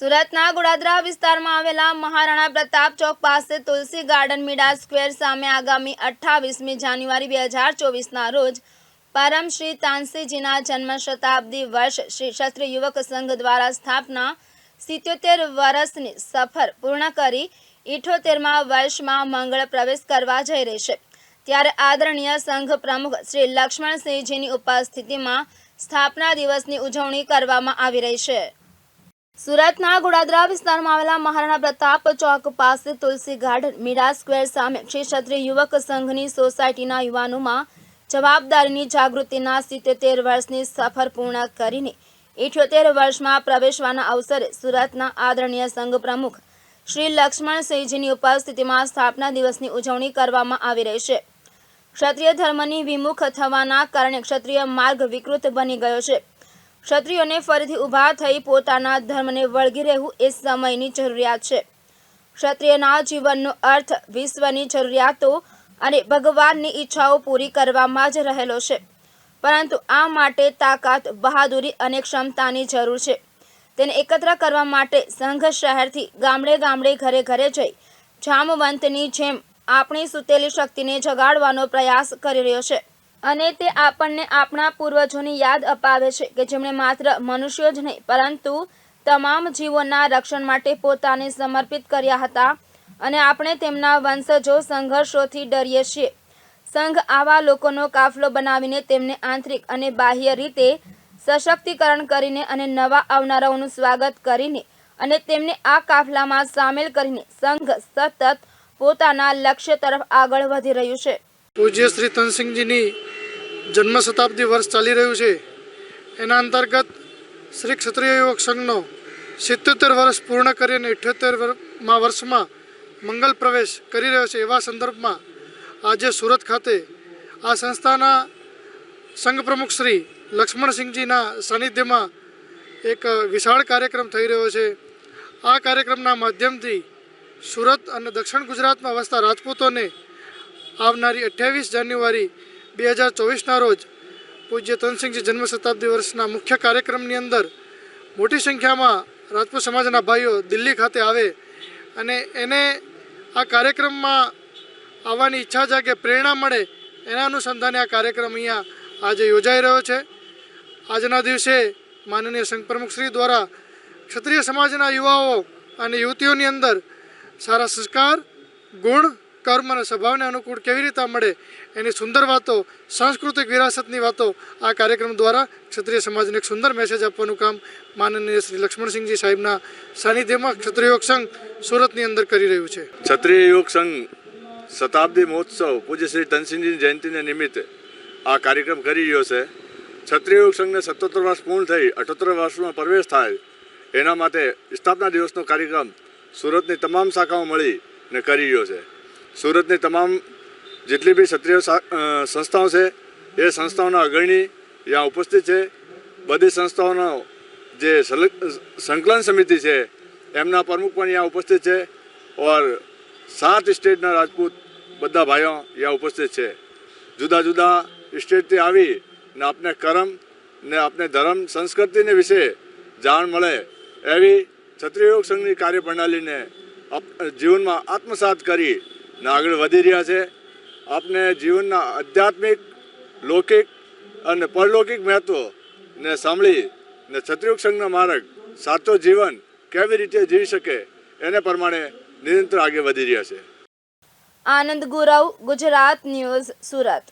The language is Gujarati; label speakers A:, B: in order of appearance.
A: સુરતના ગુડાદરા વિસ્તારમાં આવેલા મહારાણા પ્રતાપ ચોક પાસે તુલસી ગાર્ડન મીડા સ્ક્વેર સામે આગામી અઠ્ઠાવીસમી જાન્યુઆરી બે હજાર ચોવીસના રોજ પરમ શ્રી તાનસીજીના જન્મ શતાબ્દી વર્ષ શ્રી ક્ષત્રિય યુવક સંઘ દ્વારા સ્થાપના સિત્યોતેર વર્ષની સફર પૂર્ણ કરી ઇઠોતેરમા વર્ષમાં મંગળ પ્રવેશ કરવા જઈ રહી છે. ત્યારે આદરણીય સંઘ પ્રમુખ શ્રી લક્ષ્મણસિંહજીની ઉપસ્થિતિમાં સ્થાપના દિવસની ઉજવણી કરવામાં આવી રહી છે. સુરતના ગોડાદરા વિસ્તારમાં આવેલા મહારાણા પ્રતાપ ચોક પાસે તુલસી ગાર્ડન મીરા સ્ક્વેર સામે ક્ષેત્રીય યુવક સંઘની સોસાયટીના યુવાનોમાં જવાબદારીની જાગૃતિના સિત્તેર વર્ષની સફર પૂર્ણ કરીને ઇઠ્યોતેર વર્ષમાં પ્રવેશવાના અવસરે સુરતના આદરણીય સંઘ પ્રમુખ શ્રી લક્ષ્મણસિંહજીની ઉપસ્થિતિમાં સ્થાપના દિવસની ઉજવણી કરવામાં આવી રહી છે. ક્ષત્રિય ધર્મની વિમુખ થવાના કારણે ક્ષત્રિય માર્ગ વિકૃત બની ગયો છે. ક્ષત્રિયોને ફરીથી ઊભા થઈ પોતાના ધર્મને વળગી રહેવું એ સમયની જરૂરિયાત છે. ક્ષત્રિયના જીવનનો અર્થ વિશ્વની જરૂરિયાતો અને ભગવાનની ઈચ્છાઓ પૂરી કરવામાં જ રહેલો છે. પરંતુ આ માટે તાકાત, બહાદુરી અને ક્ષમતાની જરૂર છે. તેને એકત્ર કરવા માટે સંઘ શહેરથી ગામડે ગામડે ઘરે ઘરે જઈ જામવંતની જેમ આપણી સુતેલી શક્તિને જગાડવાનો પ્રયાસ કરી રહ્યો છે. અને તે આપણને આપણા પૂર્વજોની યાદ અપાવે છે કે જેમણે માત્ર મનુષ્યો જ નહીં, પરંતુ તમામ જીવોના રક્ષણ માટે પોતાને સમર્પિત કર્યા હતા અને આપણે તેમના વંશજો સંઘર્ષોથી ડરીએ છીએ. સંઘ આવા લોકોનો કાફલો બનાવીને તેમને આંતરિક અને બાહ્ય રીતે સશક્તિકરણ કરીને અને નવા આવનારાઓનું સ્વાગત કરીને અને તેમને આ કાફલામાં સામેલ કરીને સંઘ સતત પોતાના લક્ષ્ય તરફ આગળ વધી રહ્યું છે.
B: પૂજ્ય શ્રી તનસિંહજીની જન્મ શતાબ્દી વર્ષ ચાલી રહ્યું છે. એના અંતર્ગત શ્રી ક્ષત્રિય યુવક સંઘનો સિત્યોતેર વર્ષ પૂર્ણ કરી અને ઇઠ્યોતેરમાં વર્ષમાં મંગલ પ્રવેશ કરી રહ્યો છે. એવા સંદર્ભમાં આજે સુરત ખાતે આ સંસ્થાના સંઘ પ્રમુખ શ્રી લક્ષ્મણસિંહજીના સાનિધ્યમાં એક વિશાળ કાર્યક્રમ થઈ રહ્યો છે. આ કાર્યક્રમના માધ્યમથી સુરત અને દક્ષિણ ગુજરાતમાં વસતા રાજપૂતોને આવનારી અઠ્યાવીસ જાન્યુઆરી બે હજાર ચોવીસના રોજ પૂજ્ય તનસિંહજી જન્મ શતાબ્દી વર્ષના મુખ્ય કાર્યક્રમની અંદર મોટી સંખ્યામાં રાજપૂત સમાજના ભાઈઓ દિલ્હી ખાતે આવે અને એને આ કાર્યક્રમમાં આવવાની ઈચ્છા જાગે પ્રેરણા મળે એના અનુસંધાને આ કાર્યક્રમ અહીંયા આજે યોજાઈ રહ્યો છે. આજના દિવસે માનનીય સંઘ પ્રમુખશ્રી દ્વારા ક્ષત્રિય સમાજના યુવાઓ અને યુવતીઓની અંદર સારા સંસ્કાર, ગુણ કર્મ અને સ્વભાવને અનુકૂળ કેવી રીતે મળે એની સુંદર વાતો, સાંસ્કૃતિક વિરાસતની વાતો આ કાર્યક્રમ દ્વારા ક્ષત્રિય સમાજને એક સુંદર મેસેજ આપવાનું કામ માનનીય શ્રી લક્ષ્મણસિંહજી સાહેબના સાનિધ્યમાં ક્ષત્રિય યોગ સંઘ સુરતની અંદર કરી રહ્યું છે.
C: ક્ષત્રિય યોગ સંઘ શતાબ્દી મહોત્સવ, પૂજ્ય શ્રી તનસિંહજીની જયંતિને નિમિત્તે આ કાર્યક્રમ કરી રહ્યો છે. ક્ષત્રિય યોગ સંઘને સત્તોતર વર્ષ પૂર્ણ થઈ, અઠોતર વર્ષમાં પ્રવેશ થાય, એના માટે સ્થાપના દિવસનો કાર્યક્રમ સુરતની તમામ શાખાઓ મળી ને કરી રહ્યો છે. સુરતની તમામ જેટલી બી ક્ષત્રિય સંસ્થાઓ છે, એ સંસ્થાઓના અગ્રણી ત્યાં ઉપસ્થિત છે. બધી સંસ્થાઓનો જે સંકલન સમિતિ છે, એમના પ્રમુખ પણ ત્યાં ઉપસ્થિત છે ઓર સાત સ્ટેટના રાજપૂત બધા ભાઈઓ ત્યાં ઉપસ્થિત છે. જુદા જુદા સ્ટેટથી આવી ને આપણે કરમ ને આપણે ધર્મ, સંસ્કૃતિને વિશે જાણ મળે એવી ક્ષત્રિયોગ સંઘની કાર્યપ્રણાલીને જીવનમાં આત્મસાત કરી ને આગળ વધી રહ્યા છે. આપને જીવનના આધ્યાત્મિક, લૌકિક અને પરલૌકિક મહત્ત્વને સાંભળી ને ક્ષત્રિય યોગ સંઘનો માર્ગ, સાચો જીવન કેવી રીતે જીવી શકે એને પ્રમાણે નિરંતર આગળ વધી રહ્યા છે.
A: આનંદ ગુરવ, ગુજરાત ન્યૂઝ, સુરત.